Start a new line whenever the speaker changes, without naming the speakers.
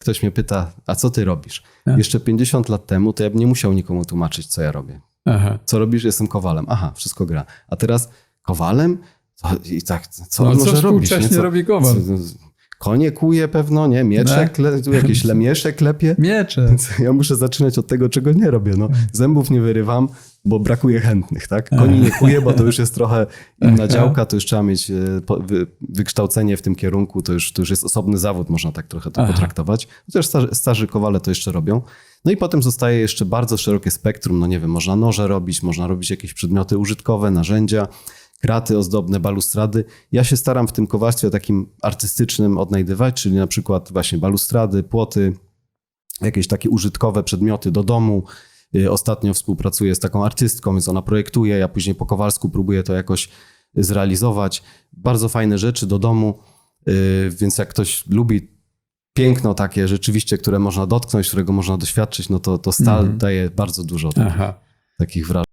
ktoś mnie pyta, a co ty robisz?
Tak.
Jeszcze 50 lat temu to ja bym nie musiał nikomu tłumaczyć, co ja robię.
Aha.
Co robisz? Jestem kowalem. Aha, wszystko gra. A teraz kowalem? I tak, co
No
może robić? Co-
robi kowal?
co- Konie kuje pewno, nie? Miecze,
Tak.
kle, tu jakieś lemiesze klepie.
Miecze.
Więc ja muszę zaczynać od tego, czego nie robię. No, zębów nie wyrywam, bo brakuje chętnych, tak? Koni nie kuję, bo to już jest trochę inna działka, to już trzeba mieć e, wykształcenie w tym kierunku, to już, to już jest osobny zawód, można tak trochę to
Aha.
potraktować. Chociaż starzy, starzy kowale to jeszcze robią. No i potem zostaje jeszcze bardzo szerokie spektrum, no nie wiem, można noże robić, można robić jakieś przedmioty użytkowe, narzędzia, kraty ozdobne, balustrady. Ja się staram w tym kowalstwie takim artystycznym odnajdywać, czyli na przykład właśnie balustrady, płoty, jakieś takie użytkowe przedmioty do domu. Y, Ostatnio współpracuję z taką artystką, więc ona projektuje, ja później po kowalsku próbuję to jakoś zrealizować. Bardzo fajne rzeczy do domu, y, więc jak ktoś lubi piękno takie rzeczywiście, które można dotknąć, którego można doświadczyć, no to, to stal
Mhm.
daje bardzo dużo takich, takich wrażeń.